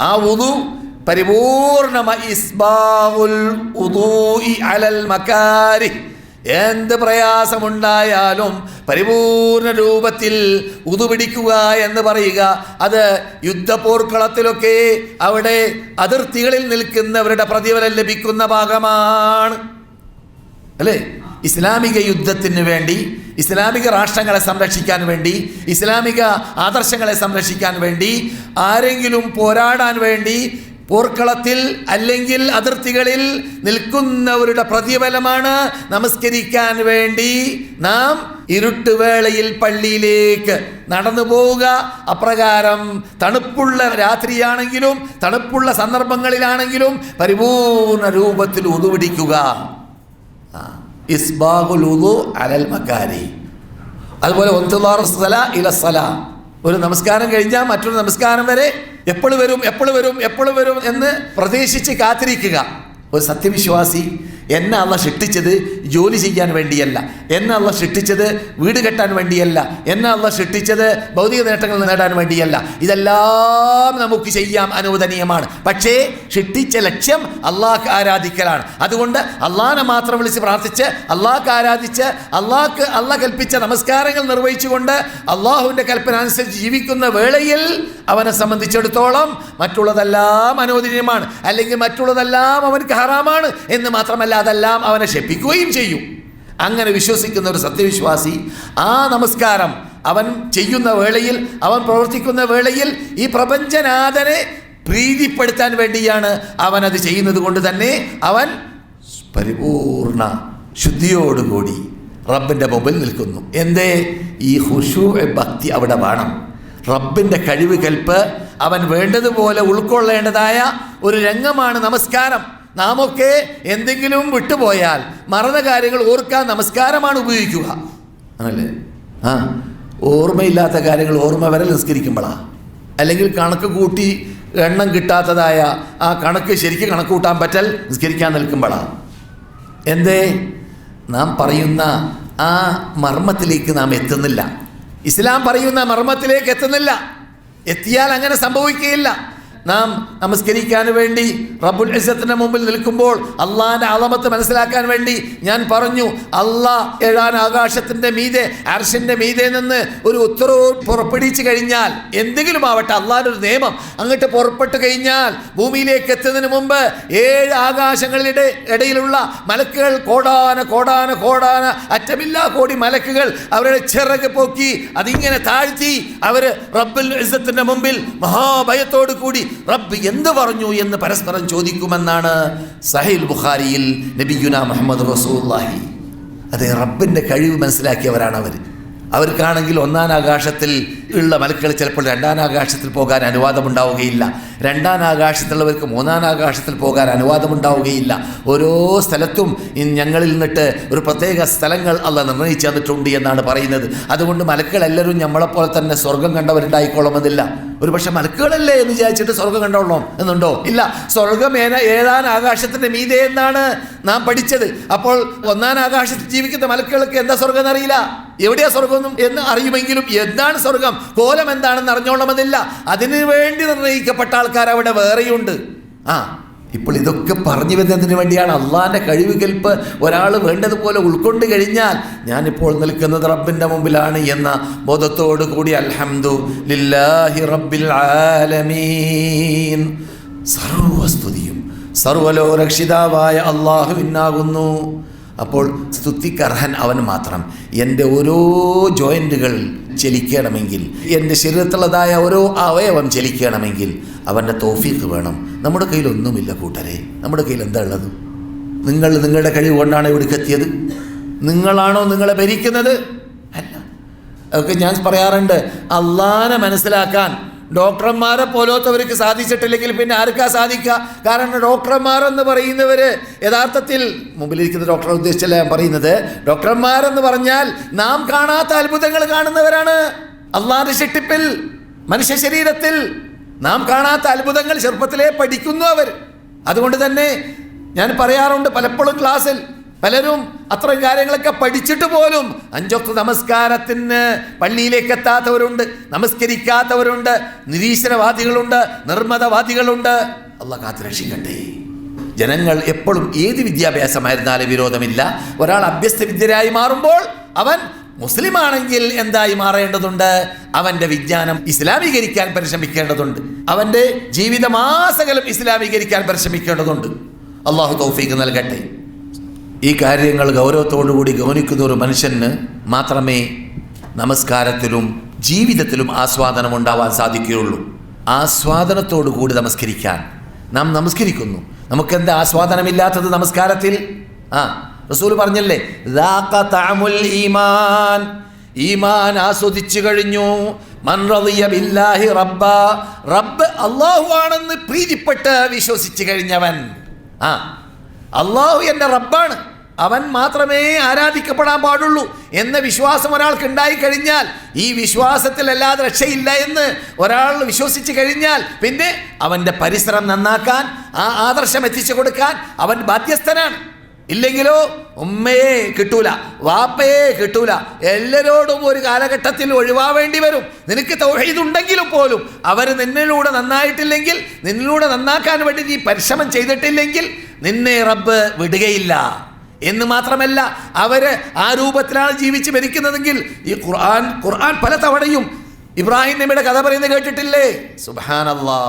ആ ഉദു പരിപൂർണമ ഇസ്ബാഉൽ ഉദൂഇ അലൽ മക്കാരി എന്ത് പ്രയാസമുണ്ടായാലും പരിപൂർണ രൂപത്തിൽ ഉതുപിടിക്കുക എന്ന് പറയുക. അത് യുദ്ധപോർക്കളത്തിലൊക്കെ അവിടെ അതിർത്തികളിൽ നിൽക്കുന്നവരുടെ പ്രതിഫലം ലഭിക്കുന്ന ഭാഗമാണ്. അല്ലേ? ഇസ്ലാമിക യുദ്ധത്തിന് വേണ്ടി ഇസ്ലാമിക രാഷ്ട്രങ്ങളെ സംരക്ഷിക്കാൻ വേണ്ടി ഇസ്ലാമിക ആദർശങ്ങളെ സംരക്ഷിക്കാൻ വേണ്ടി ആരെങ്കിലും പോരാടാൻ വേണ്ടി പോർക്കളത്തിൽ അല്ലെങ്കിൽ അതിർത്തികളിൽ നിൽക്കുന്നവരുടെ പ്രതിഫലമാണ് നമസ്കരിക്കാൻ വേണ്ടി നാം ഇരുട്ടുവേളയിൽ പള്ളിയിലേക്ക് നടന്നു പോവുക. അപ്രകാരം തണുപ്പുള്ള രാത്രിയാണെങ്കിലും തണുപ്പുള്ള സന്ദർഭങ്ങളിലാണെങ്കിലും പരിപൂർണ രൂപത്തിൽ ഉതുപിടിക്കുക. ഇസ്ബാഹുൽ ഉദു അലൽ മക്കാരി അതുപോലെ ഒന്തുലാർ സല ഇല സല. ഒരു നമസ്കാരം കഴിഞ്ഞാൽ മറ്റൊരു നമസ്കാരം വരെ എപ്പോൾ വരും എപ്പോൾ വരും എപ്പോൾ വരും എന്ന് പ്രതീക്ഷിച്ച് കാത്തിരിക്കുക. ഒരു സത്യവിശ്വാസി എന്നെ അള്ള സൃഷ്ടിച്ചത്? ജോലി ചെയ്യാൻ വേണ്ടിയല്ല. എന്നെ അള്ള സൃഷ്ടിച്ചത്? വീട് കെട്ടാൻ വേണ്ടിയല്ല. എന്നെ അള്ള സൃഷ്ടിച്ചത്? ഭൗതിക നേട്ടങ്ങൾ നേടാൻ വേണ്ടിയല്ല. ഇതെല്ലാം നമുക്ക് ചെയ്യാം അനുവദനീയമാണ്. പക്ഷേ സൃഷ്ടിച്ച ലക്ഷ്യം അള്ളാഹ് ആരാധിക്കലാണ്. അതുകൊണ്ട് അള്ളാഹിനെ മാത്രം വിളിച്ച് പ്രാർത്ഥിച്ച് അള്ളാഹ് ആരാധിച്ച് അള്ളാഹ് അള്ള കൽപ്പിച്ച നമസ്കാരങ്ങൾ നിർവഹിച്ചുകൊണ്ട് അള്ളാഹുവിന്റെ കൽപ്പന അനുസരിച്ച് ജീവിക്കുന്ന വേളയിൽ അവനെ സംബന്ധിച്ചിടത്തോളം മറ്റുള്ളതെല്ലാം അനുവദനീയമാണ്. അല്ലെങ്കിൽ മറ്റുള്ളതെല്ലാം അവനക്ക് ഹറാമാണ് എന്ന് മാത്രമല്ല അതെല്ലാം അവനെ ശപ്പിക്കുകയും ചെയ്യും. അങ്ങനെ വിശ്വസിക്കുന്ന ഒരു സത്യവിശ്വാസി ആ നമസ്കാരം അവൻ ചെയ്യുന്ന വേളയിൽ അവൻ പ്രവർത്തിക്കുന്ന വേളയിൽ ഈ പ്രപഞ്ചനാഥനെ പ്രീതിപ്പെടുത്താൻ വേണ്ടിയാണ് അവൻ അത് ചെയ്യുന്നത് കൊണ്ട് തന്നെ അവൻ പരിപൂർണ ശുദ്ധിയോടുകൂടി റബ്ബിന്റെ മുമ്പിൽ നിൽക്കുന്നു. എന്തേ? ഈ ഹുഷു ഭക്തി അവിടെ വേണം. റബ്ബിന്റെ കഴിവ് കൽപ്പ് അവൻ വേണ്ടതുപോലെ ഉൾക്കൊള്ളേണ്ടതായ ഒരു രംഗമാണ് നമസ്കാരം. നാമൊക്കെ എന്തെങ്കിലും വിട്ടുപോയാൽ മറന്ന കാര്യങ്ങൾ ഓർക്കാൻ നമസ്കാരമാണ് ഉപയോഗിക്കുക. ആണല്ലേ? ആ ഓർമ്മയില്ലാത്ത കാര്യങ്ങൾ ഓർമ്മ വരെ നിസ്കരിക്കുമ്പോഴാണ് അല്ലെങ്കിൽ കണക്ക് കൂട്ടി എണ്ണം കിട്ടാത്തതായ ആ കണക്ക് ശരിക്കും കണക്ക് കൂട്ടാൻ പറ്റൽ നിസ്കരിക്കാൻ നിൽക്കുമ്പോഴാണ് എന്തേ? നാം പറയുന്ന ആ മർമ്മത്തിലേക്ക് നാം എത്തുന്നില്ല. ഇസ്ലാം പറയുന്ന മർമ്മത്തിലേക്ക് എത്തുന്നില്ല. എത്തിയാൽ അങ്ങനെ സംഭവിക്കുകയില്ല. നാം നമസ്കരിക്കാൻ വേണ്ടി റബ്ബുൽ ഇസത്തിന്റെ മുമ്പിൽ നിൽക്കുമ്പോൾ അള്ളാഹിന്റെ അളമത്ത് മനസ്സിലാക്കാൻ വേണ്ടി ഞാൻ പറഞ്ഞു അള്ളാഹ് ഏഴാൻ ആകാശത്തിന്റെ മീതെ അർഷിന്റെ മീതെ നിന്ന് ഒരു ഉത്തരവ് പുറപ്പെടുവിച്ചു കഴിഞ്ഞാൽ എന്തെങ്കിലും ആവട്ടെ അള്ളാഹിന്റെ ഒരു നിയമം അങ്ങോട്ട് പുറപ്പെട്ടു കഴിഞ്ഞാൽ ഭൂമിയിലേക്ക് എത്തുന്നതിന് മുമ്പ് ഏഴ് ആകാശങ്ങളുടെ ഇടയിലുള്ള മലക്കുകൾ കോടാന കോടാന കോടാന അറ്റമില്ലാ കോടി മലക്കുകൾ അവരുടെ ചിറക് പോക്കി അതിങ്ങനെ താഴ്ത്തി അവർ റബ്ബുൽ ഇസത്തിന്റെ മുമ്പിൽ മഹാഭയത്തോടു കൂടി റബ്ബ് എന്ത് പറഞ്ഞു എന്ന് പരസ്പരം ചോദിക്കുമെന്നാണ് സഹീൽ ബുഖാരിയിൽ നബിയുന മുഹമ്മദ് റസൂല്ലാഹി അതെ റബ്ബിന്റെ കഴിവ് മനസ്സിലാക്കിയവരാണ് അവർ അവർക്കാണെങ്കിൽ ഒന്നാം ആകാശത്തിൽ ഉള്ള മലക്കുകൾ ചിലപ്പോൾ രണ്ടാം ആകാശത്തിൽ പോകാൻ അനുവാദമുണ്ടാവുകയില്ല. രണ്ടാം ആകാശത്തുള്ളവർക്ക് മൂന്നാം ആകാശത്തിൽ പോകാൻ അനുവാദമുണ്ടാവുകയില്ല. ഓരോ സ്ഥലത്തും ഞങ്ങളിൽ നിന്നിട്ട് ഒരു പ്രത്യേക സ്ഥലങ്ങൾ അല്ല നിർണയിച്ചു തന്നിട്ടുണ്ട് എന്നാണ് പറയുന്നത്. അതുകൊണ്ട് മലക്കളെല്ലാവരും നമ്മളെപ്പോലെ തന്നെ സ്വർഗം കണ്ടവരുണ്ടായിക്കൊള്ളണമെന്നില്ല ഒരു പക്ഷെ മലക്കുകളല്ലേ എന്ന് വിചാരിച്ചിട്ട് സ്വർഗം കണ്ടോളണം എന്നുണ്ടോ? ഇല്ല. സ്വർഗം ഏന ഏഴാൻ ആകാശത്തിന്റെ മീതെ എന്നാണ് നാം പഠിച്ചത്. അപ്പോൾ ഒന്നാം ആകാശത്തിൽ ജീവിക്കുന്ന മലക്കുകൾക്ക് എന്താ സ്വർഗം എന്നറിയില്ല എവിടെയാ സ്വർഗം എന്ന് അറിയുമെങ്കിലും എന്താണ് സ്വർഗം? കോലം എന്താണെന്ന് അറിഞ്ഞോളണമെന്നില്ല. അതിനു വേണ്ടി നിർണയിക്കപ്പെട്ട ആൾക്കാർ അവിടെ വേറെയുണ്ട്. ആ ഇപ്പോൾ ഇതൊക്കെ പറഞ്ഞു വരുന്നതിന് വേണ്ടിയാണ് അള്ളാഹിന്റെ കഴിവ് കൽപ്പ് ഒരാൾ വേണ്ടതുപോലെ ഉൾക്കൊണ്ട് കഴിഞ്ഞാൽ ഞാനിപ്പോൾ നിൽക്കുന്നത് റബ്ബിന്റെ മുമ്പിലാണ് എന്ന ബോധത്തോടു കൂടി അൽഹംദു ലില്ലാഹി റബ്ബിൽ ആലമീൻ. സർവസ്തുതിയും സർവലോ രക്ഷിതാവായ അള്ളാഹുവിനാകുന്നു അപ്പോൾ സ്തുതിക്കർഹൻ അവൻ മാത്രം. എന്റെ ഓരോ ജോയിന്റുകൾ ചലിക്കണമെങ്കിൽ എന്റെ ശരീരത്തിലുള്ളതായ ഓരോ അവയവം ചലിക്കണമെങ്കിൽ അവന്റെ തോഫീക്ക് വേണം. നമ്മുടെ കയ്യിൽ ഒന്നുമില്ല കൂട്ടരെ. നമ്മുടെ കയ്യിൽ എന്താ ഉള്ളത്? നിങ്ങൾ നിങ്ങളുടെ കഴിവ് കൊണ്ടാണ് ഇവിടേക്ക് എത്തിയത്? നിങ്ങളാണോ നിങ്ങളെ ഭരിക്കുന്നത്? അല്ല. അതൊക്കെ ഞാൻ പറയാറുണ്ട്. അള്ളാനെ മനസ്സിലാക്കാൻ ഡോക്ടർമാരെ പോലത്തവർക്ക് സാധിച്ചിട്ടില്ലെങ്കിൽ പിന്നെ ആർക്കാ സാധിക്കുക? കാരണം ഡോക്ടർമാരെന്ന് പറയുന്നവർ യഥാർത്ഥത്തിൽ മുമ്പിലിരിക്കുന്ന ഡോക്ടറെ ഉദ്ദേശിച്ചല്ല ഞാൻ പറയുന്നത്? ഡോക്ടർമാരെന്ന് പറഞ്ഞാൽ നാം കാണാത്ത അത്ഭുതങ്ങൾ കാണുന്നവരാണ്. അള്ളാഹ് ഷെട്ടിപ്പിൽ മനുഷ്യ ശരീരത്തിൽ നാം കാണാത്ത അത്ഭുതങ്ങൾ ചെറുപ്പത്തിലേ പഠിക്കുന്നു അവർ. അതുകൊണ്ട് തന്നെ ഞാൻ പറയാറുണ്ട് പലപ്പോഴും ക്ലാസ്സിൽ പലരും അത്തരം കാര്യങ്ങളൊക്കെ പഠിച്ചിട്ട് പോലും അഞ്ചൊക്കെ നമസ്കാരത്തിന് പള്ളിയിലേക്ക് എത്താത്തവരുണ്ട് നമസ്കരിക്കാത്തവരുണ്ട് നിരീശ്വരവാദികളുണ്ട് നിർമ്മതവാദികളുണ്ട് അല്ല കാത്തു രക്ഷിക്കട്ടെ ജനങ്ങൾ എപ്പോഴും ഏത് വിദ്യാഭ്യാസമായിരുന്നാലും വിരോധമില്ല. ഒരാൾ അഭ്യസ്ത വിദ്യരായി മാറുമ്പോൾ അവൻ മുസ്ലിം ആണെങ്കിൽ എന്തായി മാറേണ്ടതുണ്ട്? അവന്റെ വിജ്ഞാനം ഇസ്ലാമീകരിക്കാൻ പരിശ്രമിക്കേണ്ടതുണ്ട്. അവന്റെ ജീവിതമാസകലം ഇസ്ലാമീകരിക്കാൻ പരിശ്രമിക്കേണ്ടതുണ്ട്. അള്ളാഹു തൗഫീഖ് നൽകട്ടെ. ഈ കാര്യങ്ങൾ ഗൗരവത്തോടുകൂടി ഗൗനിക്കുന്ന ഒരു മനുഷ്യന് മാത്രമേ നമസ്കാരത്തിലും ജീവിതത്തിലും ആസ്വാദനം ഉണ്ടാവാൻ സാധിക്കുകയുള്ളൂ. ആസ്വാദനത്തോടു കൂടി നമസ്കരിക്കാൻ നാം നമസ്കരിക്കുന്നു. നമുക്കെന്ത് ആസ്വാദനമില്ലാത്തത് നമസ്കാരത്തിൽ? ആ റസൂൽ പറഞ്ഞല്ലേ "ദാഖ ഈമാൻ. ഈമാൻ ആസ്വദിച്ചു കഴിഞ്ഞു. ബില്ലാഹി റബ്ബ. റബ്ബ് ആണെന്ന് പ്രീതിപ്പെട്ട് വിശ്വസിച്ചു കഴിഞ്ഞവൻ. ആ അള്ളാഹു എന്റെ റബ്ബാണ്. അവൻ മാത്രമേ ആരാധിക്കപ്പെടാൻ പാടുള്ളൂ എന്ന വിശ്വാസം ഒരാൾക്ക് ഉണ്ടായി കഴിഞ്ഞാൽ ഈ വിശ്വാസത്തിലല്ലാതെ രക്ഷയില്ല എന്ന് ഒരാൾ വിശ്വസിച്ച് കഴിഞ്ഞാൽ പിന്നെ അവന്റെ പരിസരം നന്നാക്കാൻ ആ ആദർശം എത്തിച്ചു കൊടുക്കാൻ അവൻ ബാധ്യസ്ഥനാണ്. ഇല്ലെങ്കിലോ ഉമ്മയെ കിട്ടൂല വാപ്പയെ കിട്ടൂല. എല്ലാരോടും ഒരു കാലഘട്ടത്തിൽ ഒഴിവാവേണ്ടി വരും. നിനക്ക് തൗഹീദുണ്ടെങ്കിലും പോലും അവർ നിന്നിലൂടെ നന്നായിട്ടില്ലെങ്കിൽ നിന്നിലൂടെ നന്നാക്കാൻ വേണ്ടി നീ പരിശ്രമം ചെയ്തിട്ടില്ലെങ്കിൽ നിന്നെ റബ്ബ് വിടുകയില്ല. എന്ന് മാത്രമല്ല അവർ ആ രൂപത്തിലാണ് ജീവിച്ച് മരിക്കുന്നതെങ്കിൽ ഈ ഖുർആൻ ഖുർആൻ പല തവണയും ഇബ്രാഹിം നബിയുടെ കഥ പറയുന്നത് കേട്ടിട്ടില്ലേ? സുബാനല്ലാ